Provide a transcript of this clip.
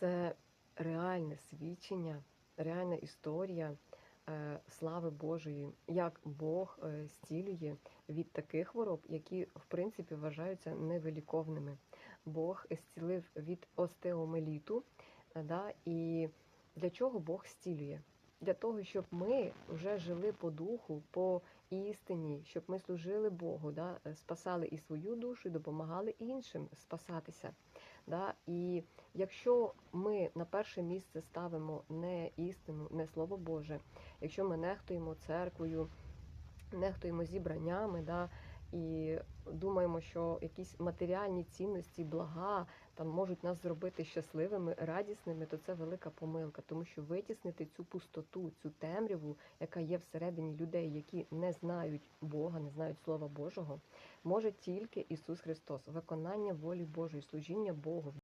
це реальне свідчення, реальна історія е, слави Божої, як Бог е, зцілює від таких хвороб, які в принципі вважаються невиліковними. Бог зцілив від остеомеліту, е, да, і для чого Бог зцілює? Для того, щоб ми вже жили по духу, по істині, щоб ми служили Богу, да, е, спасали і свою душу, і допомагали іншим спасатися. Да? І якщо ми на перше місце ставимо не істину, не Слово Боже, якщо ми нехтуємо церквою, нехтуємо зібраннями, да, і думаємо, що якісь матеріальні цінності, блага там можуть нас зробити щасливими, радісними, то це велика помилка, тому що витіснити цю пустоту, цю темряву, яка є всередині людей, які не знають Бога, не знають Слова Божого, може тільки Ісус Христос, виконання волі Божої, служіння Богу.